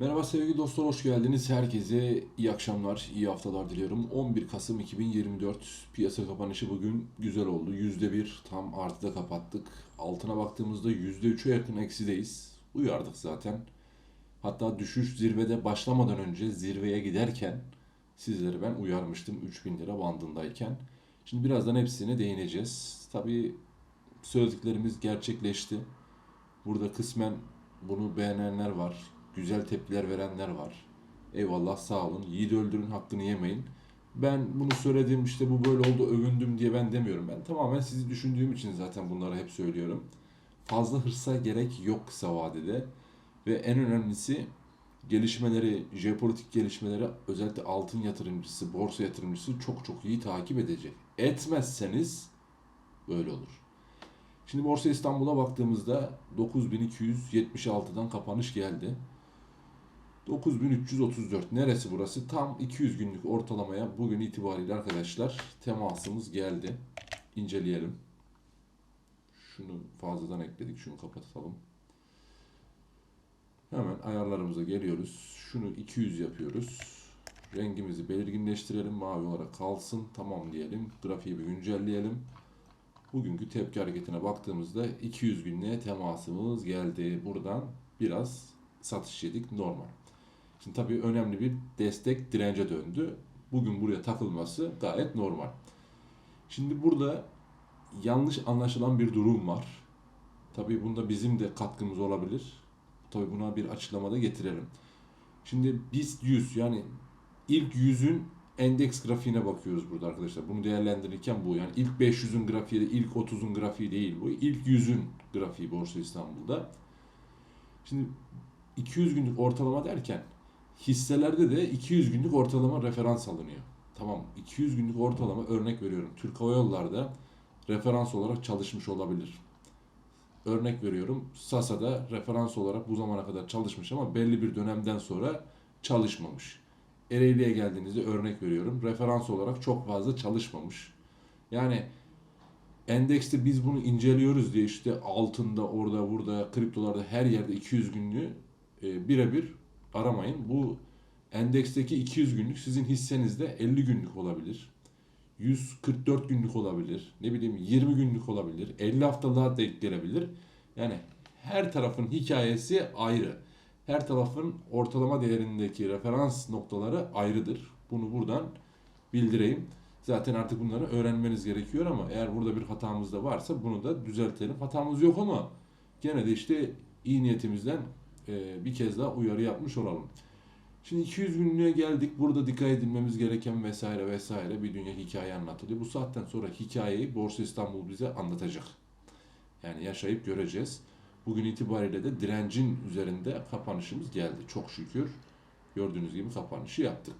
Merhaba sevgili dostlar, hoş geldiniz. Herkese iyi akşamlar, iyi haftalar diliyorum. 11 Kasım 2024 piyasa kapanışı bugün güzel oldu. %1 tam artıda kapattık. Altına baktığımızda %3'e yakın eksideyiz. Uyardık zaten. Hatta düşüş zirvede başlamadan önce zirveye giderken sizleri ben uyarmıştım 3000 lira bandındayken. Şimdi birazdan hepsine değineceğiz. Tabii söylediklerimiz gerçekleşti. Burada kısmen bunu beğenenler var. Güzel tepkiler verenler var. Eyvallah sağ olun. Yiğit öldürün hakkını yemeyin. Ben bunu söyledim işte bu böyle oldu övündüm diye ben demiyorum. Ben tamamen sizi düşündüğüm için zaten bunları hep söylüyorum. Fazla hırsa gerek yok kısa vadede. Ve en önemlisi gelişmeleri, jeopolitik gelişmeleri özellikle altın yatırımcısı, borsa yatırımcısı çok çok iyi takip edecek. Etmezseniz böyle olur. Şimdi Borsa İstanbul'a baktığımızda 9276'dan kapanış geldi. 9334 neresi burası? Tam 200 günlük ortalamaya bugün itibariyle arkadaşlar temasımız geldi. İnceleyelim. Şunu fazladan ekledik. Şunu kapatalım. Hemen ayarlarımıza geliyoruz. Şunu 200 yapıyoruz. Rengimizi belirginleştirelim. Mavi olarak kalsın. Tamam diyelim. Grafiği bir güncelleyelim. Bugünkü tepki hareketine baktığımızda 200 günlüğe temasımız geldi. Buradan biraz satış yedik normal. Şimdi tabii önemli bir destek dirence döndü. Bugün buraya takılması gayet normal. Şimdi burada yanlış anlaşılan bir durum var. Tabii bunda bizim de katkımız olabilir. Tabii buna bir açıklamada getirelim. Şimdi BIST 100 yani ilk 100'ün endeks grafiğine bakıyoruz burada arkadaşlar. Bunu değerlendirirken bu yani ilk 500'ün grafiği ilk 30'un grafiği değil bu. İlk 100'ün grafiği Borsa İstanbul'da. Şimdi 200 günlük ortalama derken hisselerde de 200 günlük ortalama referans alınıyor. Tamam 200 günlük ortalama örnek veriyorum. Türk Hava Yolları'da referans olarak çalışmış olabilir. Örnek veriyorum Sasa'da referans olarak bu zamana kadar çalışmış ama belli bir dönemden sonra çalışmamış. Ereğli'ye geldiğinizde örnek veriyorum. Referans olarak çok fazla çalışmamış. Yani endekste biz bunu inceliyoruz diye işte altında, orada, burada, kriptolarda her yerde 200 günlüğü e, birebir aramayın. Bu endeksteki 200 günlük sizin hissenizde 50 günlük olabilir. 144 günlük olabilir. Ne bileyim 20 günlük olabilir. 50 haftalığa denk gelebilir. Yani her tarafın hikayesi ayrı her tarafın ortalama değerindeki referans noktaları ayrıdır. Bunu buradan bildireyim. Zaten artık bunları öğrenmeniz gerekiyor ama eğer burada bir hatamız da varsa bunu da düzeltelim. Hatamız yok ama gene de işte iyi niyetimizden e, bir kez daha uyarı yapmış olalım. Şimdi 200 günlüğe geldik. Burada dikkat edilmemiz gereken vesaire vesaire bir dünya hikaye anlatılıyor. Bu saatten sonra hikayeyi Borsa İstanbul bize anlatacak. Yani yaşayıp göreceğiz. Bugün itibariyle de direncin üzerinde kapanışımız geldi. Çok şükür gördüğünüz gibi kapanışı yaptık.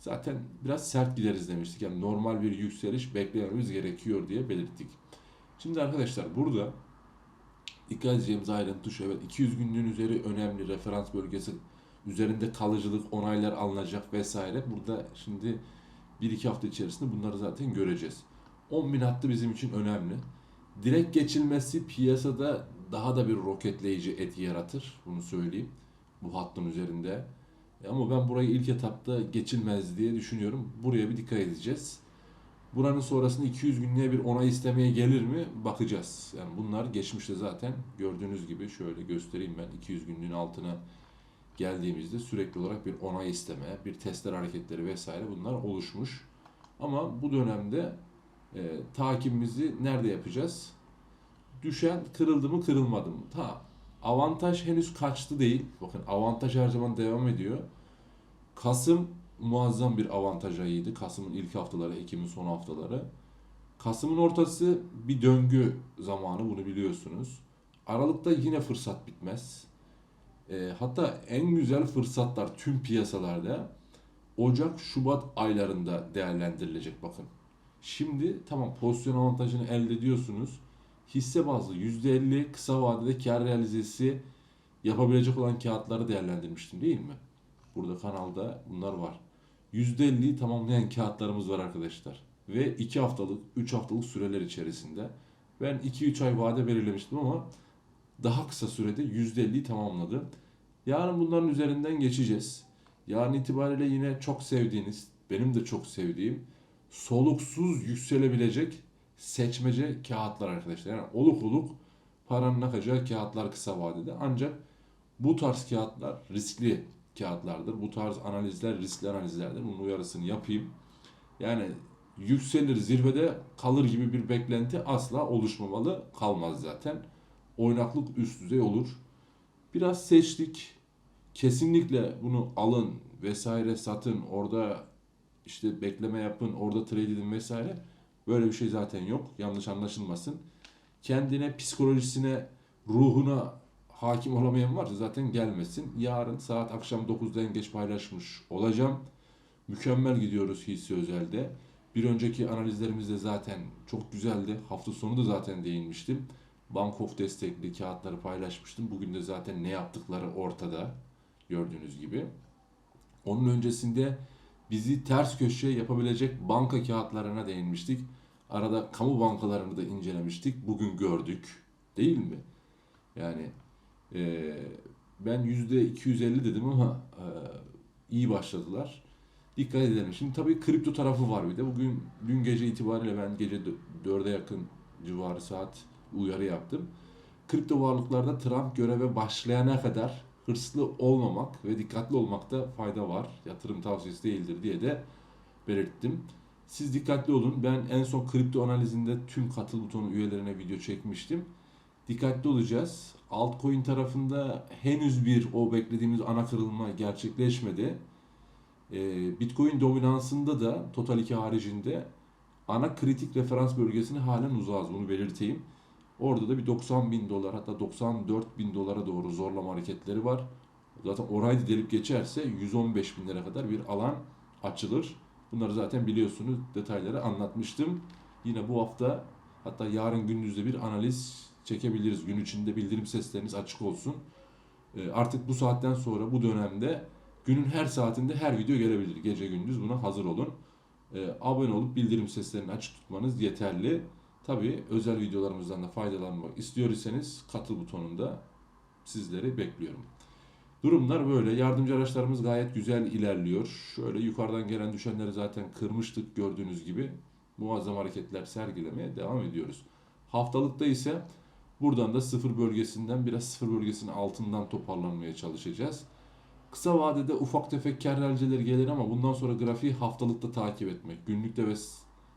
Zaten biraz sert gideriz demiştik. Yani normal bir yükseliş beklememiz gerekiyor diye belirttik. Şimdi arkadaşlar burada dikkat edeceğimiz ayrıntı şu. Evet 200 günlüğün üzeri önemli referans bölgesi üzerinde kalıcılık onaylar alınacak vesaire. Burada şimdi 1-2 hafta içerisinde bunları zaten göreceğiz. 10 bin hattı bizim için önemli. Direkt geçilmesi piyasada daha da bir roketleyici etki yaratır. Bunu söyleyeyim. Bu hattın üzerinde. E ama ben burayı ilk etapta geçilmez diye düşünüyorum. Buraya bir dikkat edeceğiz. Buranın sonrasında 200 günlüğe bir onay istemeye gelir mi? Bakacağız. Yani bunlar geçmişte zaten gördüğünüz gibi şöyle göstereyim ben 200 günlüğün altına geldiğimizde sürekli olarak bir onay isteme, bir testler hareketleri vesaire bunlar oluşmuş. Ama bu dönemde e, takibimizi nerede yapacağız? düşen kırıldı mı kırılmadı mı? Ta avantaj henüz kaçtı değil. Bakın avantaj her zaman devam ediyor. Kasım muazzam bir avantaj ayıydı. Kasım'ın ilk haftaları, Ekim'in son haftaları. Kasım'ın ortası bir döngü zamanı bunu biliyorsunuz. Aralıkta yine fırsat bitmez. E, hatta en güzel fırsatlar tüm piyasalarda Ocak, Şubat aylarında değerlendirilecek bakın. Şimdi tamam pozisyon avantajını elde ediyorsunuz hisse bazlı %50 kısa vadede kar realizesi yapabilecek olan kağıtları değerlendirmiştim değil mi? Burada kanalda bunlar var. %50'yi tamamlayan kağıtlarımız var arkadaşlar. Ve 2 haftalık, 3 haftalık süreler içerisinde. Ben 2-3 ay vade belirlemiştim ama daha kısa sürede %50'yi tamamladı. Yarın bunların üzerinden geçeceğiz. Yarın itibariyle yine çok sevdiğiniz, benim de çok sevdiğim soluksuz yükselebilecek seçmece kağıtlar arkadaşlar. Yani oluk oluk paranın akacağı kağıtlar kısa vadede. Ancak bu tarz kağıtlar riskli kağıtlardır. Bu tarz analizler riskli analizlerdir. Bunun uyarısını yapayım. Yani yükselir zirvede kalır gibi bir beklenti asla oluşmamalı. Kalmaz zaten. Oynaklık üst düzey olur. Biraz seçtik. Kesinlikle bunu alın vesaire satın. Orada işte bekleme yapın, orada trade edin vesaire. Böyle bir şey zaten yok. Yanlış anlaşılmasın. Kendine, psikolojisine, ruhuna hakim olamayan varsa zaten gelmesin. Yarın saat akşam 9'da en geç paylaşmış olacağım. Mükemmel gidiyoruz hisse özelde. Bir önceki analizlerimizde zaten çok güzeldi. Hafta sonu da zaten değinmiştim. Bank of destekli kağıtları paylaşmıştım. Bugün de zaten ne yaptıkları ortada. Gördüğünüz gibi. Onun öncesinde bizi ters köşe yapabilecek banka kağıtlarına değinmiştik. Arada kamu bankalarını da incelemiştik. Bugün gördük. Değil mi? Yani e, ben %250 dedim ama e, iyi başladılar. Dikkat edelim. Şimdi tabii kripto tarafı var bir de. Bugün dün gece itibariyle ben gece 4'e yakın civarı saat uyarı yaptım. Kripto varlıklarda Trump göreve başlayana kadar hırslı olmamak ve dikkatli olmakta fayda var. Yatırım tavsiyesi değildir diye de belirttim. Siz dikkatli olun. Ben en son kripto analizinde tüm katıl butonu üyelerine video çekmiştim. Dikkatli olacağız. Altcoin tarafında henüz bir o beklediğimiz ana kırılma gerçekleşmedi. Ee, Bitcoin dominansında da Total 2 haricinde ana kritik referans bölgesine halen uzağız. Bunu belirteyim. Orada da bir 90 bin dolar hatta 94 bin dolara doğru zorlama hareketleri var. Zaten orayı delip geçerse 115 binlere kadar bir alan açılır. Bunları zaten biliyorsunuz detayları anlatmıştım. Yine bu hafta hatta yarın gündüzde bir analiz çekebiliriz. Gün içinde bildirim sesleriniz açık olsun. Ee, Artık bu saatten sonra bu dönemde günün her saatinde her video gelebilir. Gece gündüz buna hazır olun. Ee, Abone olup bildirim seslerini açık tutmanız yeterli. Tabii özel videolarımızdan da faydalanmak istiyorsanız katıl butonunda sizleri bekliyorum. Durumlar böyle. Yardımcı araçlarımız gayet güzel ilerliyor. Şöyle yukarıdan gelen düşenleri zaten kırmıştık gördüğünüz gibi. Muazzam hareketler sergilemeye devam ediyoruz. Haftalıkta ise buradan da sıfır bölgesinden biraz sıfır bölgesinin altından toparlanmaya çalışacağız. Kısa vadede ufak tefek kârelceler gelir ama bundan sonra grafiği haftalıkta takip etmek, günlükte ve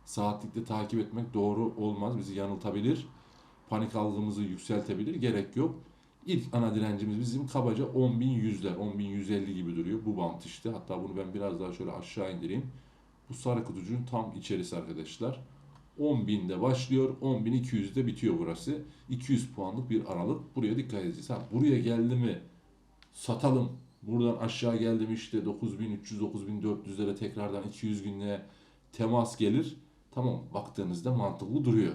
saatlikte takip etmek doğru olmaz. Bizi yanıltabilir. Panik algımızı yükseltebilir. Gerek yok. İlk ana direncimiz bizim kabaca 10.100'ler, 10.150 gibi duruyor. Bu bant işte. Hatta bunu ben biraz daha şöyle aşağı indireyim. Bu sarı kutucuğun tam içerisi arkadaşlar. 10.000'de başlıyor, 10.200'de bitiyor burası. 200 puanlık bir aralık. Buraya dikkat edeceğiz. Ha, buraya geldi mi satalım. Buradan aşağı geldi mi işte 9300-9400'lere tekrardan 200 günlüğe temas gelir. Tamam baktığınızda mantıklı duruyor.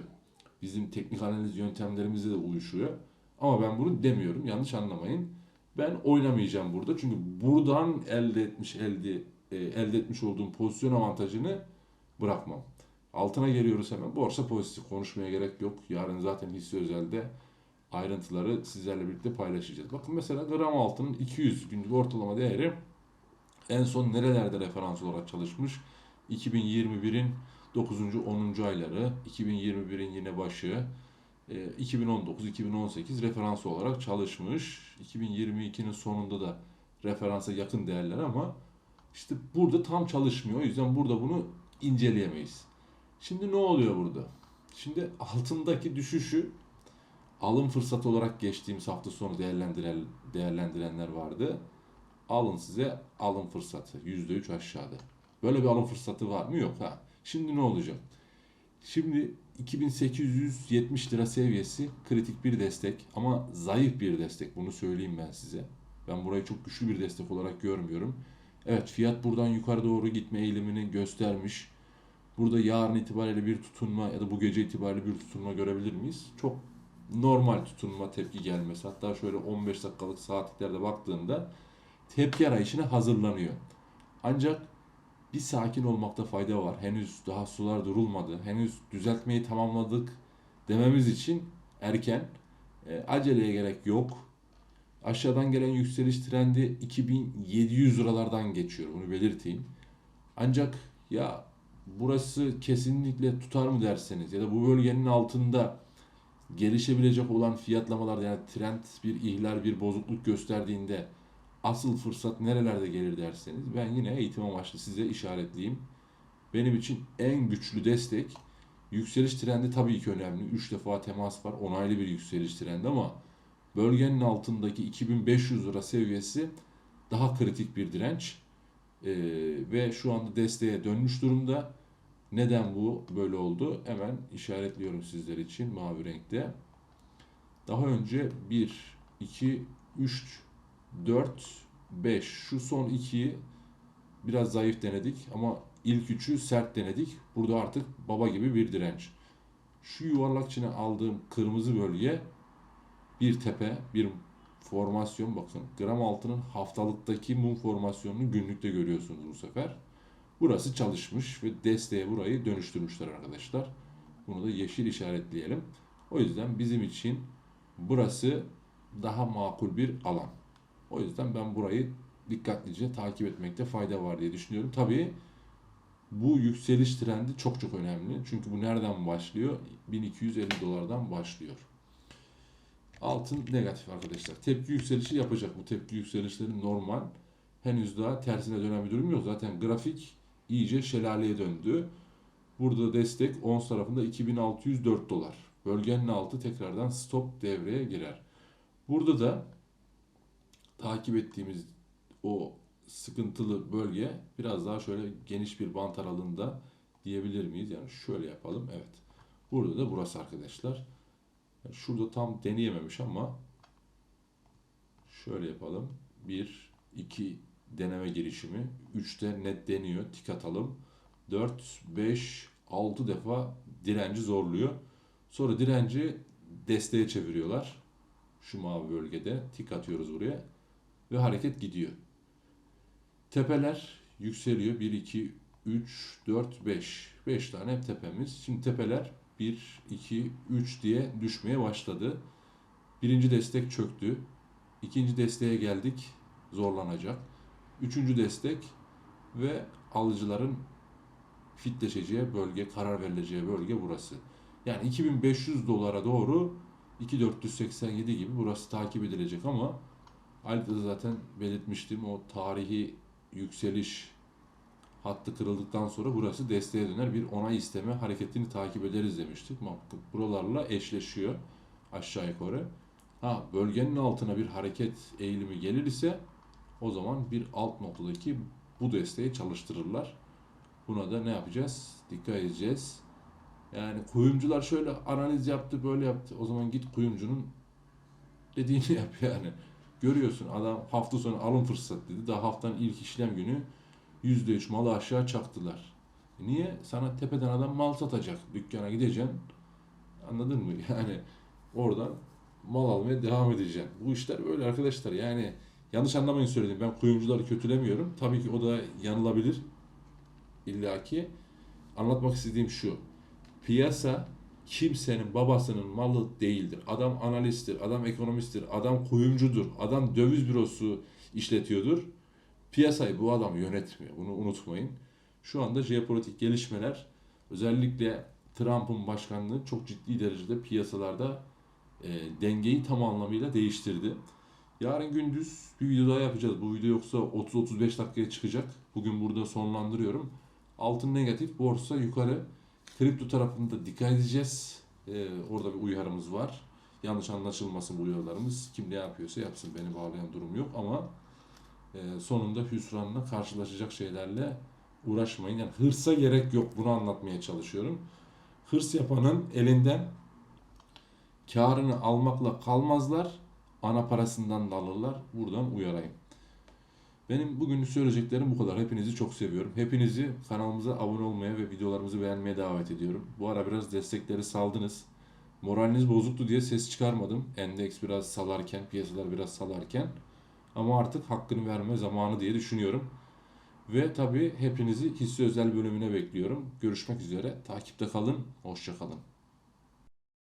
Bizim teknik analiz yöntemlerimizle de uyuşuyor. Ama ben bunu demiyorum. Yanlış anlamayın. Ben oynamayacağım burada. Çünkü buradan elde etmiş elde e, elde etmiş olduğum pozisyon avantajını bırakmam. Altına geliyoruz hemen. Borsa pozitif konuşmaya gerek yok. Yarın zaten hisse özelde ayrıntıları sizlerle birlikte paylaşacağız. Bakın mesela gram altının 200 günlük ortalama değeri en son nerelerde referans olarak çalışmış? 2021'in 9. 10. ayları, 2021'in yine başı, 2019-2018 referans olarak çalışmış. 2022'nin sonunda da referansa yakın değerler ama işte burada tam çalışmıyor. O yüzden burada bunu inceleyemeyiz. Şimdi ne oluyor burada? Şimdi altındaki düşüşü alım fırsatı olarak geçtiğimiz hafta sonu değerlendiren, değerlendirenler vardı. Alın size alım fırsatı. %3 aşağıda. Böyle bir alım fırsatı var mı? Yok ha. Şimdi ne olacak? Şimdi 2870 lira seviyesi kritik bir destek ama zayıf bir destek. Bunu söyleyeyim ben size. Ben burayı çok güçlü bir destek olarak görmüyorum. Evet fiyat buradan yukarı doğru gitme eğilimini göstermiş. Burada yarın itibariyle bir tutunma ya da bu gece itibariyle bir tutunma görebilir miyiz? Çok normal tutunma tepki gelmesi. Hatta şöyle 15 dakikalık saatliklerde baktığında tepki arayışına hazırlanıyor. Ancak bir sakin olmakta fayda var. Henüz daha sular durulmadı. Henüz düzeltmeyi tamamladık dememiz için erken. E, aceleye gerek yok. Aşağıdan gelen yükseliş trendi 2700 liralardan geçiyor. Bunu belirteyim. Ancak ya burası kesinlikle tutar mı derseniz ya da bu bölgenin altında gelişebilecek olan fiyatlamalar yani trend bir ihlal bir bozukluk gösterdiğinde asıl fırsat nerelerde gelir derseniz ben yine eğitim amaçlı size işaretleyeyim. Benim için en güçlü destek yükseliş trendi tabii ki önemli. 3 defa temas var. Onaylı bir yükseliş trendi ama bölgenin altındaki 2500 lira seviyesi daha kritik bir direnç. Ee, ve şu anda desteğe dönmüş durumda. Neden bu böyle oldu? Hemen işaretliyorum sizler için mavi renkte. Daha önce 1, 2, 3, 4, 5. Şu son 2'yi biraz zayıf denedik ama ilk üçü sert denedik. Burada artık baba gibi bir direnç. Şu yuvarlak içine aldığım kırmızı bölge bir tepe, bir formasyon bakın. Gram altının haftalıktaki mum formasyonunu günlükte görüyorsunuz bu sefer. Burası çalışmış ve desteğe burayı dönüştürmüşler arkadaşlar. Bunu da yeşil işaretleyelim. O yüzden bizim için burası daha makul bir alan. O yüzden ben burayı dikkatlice takip etmekte fayda var diye düşünüyorum. Tabii bu yükseliş trendi çok çok önemli. Çünkü bu nereden başlıyor? 1250 dolardan başlıyor. Altın negatif arkadaşlar. Tepki yükselişi yapacak. Bu tepki yükselişleri normal. Henüz daha tersine dönen bir durum yok. Zaten grafik iyice şelaleye döndü. Burada destek ons tarafında 2604 dolar. Bölgenin altı tekrardan stop devreye girer. Burada da takip ettiğimiz o sıkıntılı bölge biraz daha şöyle geniş bir bant aralığında diyebilir miyiz? Yani şöyle yapalım. Evet. Burada da burası arkadaşlar. Yani şurada tam deneyememiş ama şöyle yapalım. 1, 2 deneme girişimi. 3'te net deniyor. Tik atalım. 4, 5, 6 defa direnci zorluyor. Sonra direnci desteğe çeviriyorlar. Şu mavi bölgede tik atıyoruz buraya. Ve hareket gidiyor. Tepeler yükseliyor. 1, 2, 3, 4, 5. 5 tane hep tepemiz. Şimdi tepeler 1, 2, 3 diye düşmeye başladı. Birinci destek çöktü. İkinci desteğe geldik. Zorlanacak. Üçüncü destek ve alıcıların fitleşeceği bölge, karar verileceği bölge burası. Yani 2500 dolara doğru 2487 gibi burası takip edilecek ama Haritada zaten belirtmiştim o tarihi yükseliş hattı kırıldıktan sonra burası desteğe döner bir onay isteme hareketini takip ederiz demiştik. Bakın buralarla eşleşiyor aşağı yukarı. Ha bölgenin altına bir hareket eğilimi gelir ise o zaman bir alt noktadaki bu desteği çalıştırırlar. Buna da ne yapacağız? Dikkat edeceğiz. Yani kuyumcular şöyle analiz yaptı, böyle yaptı. O zaman git kuyumcunun dediğini yap yani. Görüyorsun adam hafta sonu alım fırsat dedi. Daha haftanın ilk işlem günü %3 malı aşağı çaktılar. E niye? Sana tepeden adam mal satacak. Dükkana gideceksin. Anladın mı? Yani oradan mal almaya devam edeceksin. Bu işler böyle arkadaşlar. Yani yanlış anlamayın söyledim. Ben kuyumcuları kötülemiyorum. Tabii ki o da yanılabilir. İlla ki. Anlatmak istediğim şu. Piyasa kimsenin babasının malı değildir. Adam analisttir, adam ekonomisttir, adam kuyumcudur, adam döviz bürosu işletiyordur. Piyasayı bu adam yönetmiyor. Bunu unutmayın. Şu anda jeopolitik gelişmeler özellikle Trump'ın başkanlığı çok ciddi derecede piyasalarda e, dengeyi tam anlamıyla değiştirdi. Yarın gündüz bir video daha yapacağız. Bu video yoksa 30-35 dakikaya çıkacak. Bugün burada sonlandırıyorum. Altın negatif, borsa yukarı. Kripto tarafında dikkat edeceğiz. Ee, orada bir uyarımız var. Yanlış anlaşılmasın bu uyarılarımız. Kim ne yapıyorsa yapsın. Beni bağlayan durum yok ama e, sonunda hüsranla karşılaşacak şeylerle uğraşmayın. Yani hırsa gerek yok. Bunu anlatmaya çalışıyorum. Hırs yapanın elinden karını almakla kalmazlar. Ana parasından da alırlar. Buradan uyarayım. Benim bugün söyleyeceklerim bu kadar. Hepinizi çok seviyorum. Hepinizi kanalımıza abone olmaya ve videolarımızı beğenmeye davet ediyorum. Bu ara biraz destekleri saldınız. Moraliniz bozuktu diye ses çıkarmadım. Endeks biraz salarken, piyasalar biraz salarken. Ama artık hakkını verme zamanı diye düşünüyorum. Ve tabii hepinizi hisse özel bölümüne bekliyorum. Görüşmek üzere. Takipte kalın. Hoşça kalın.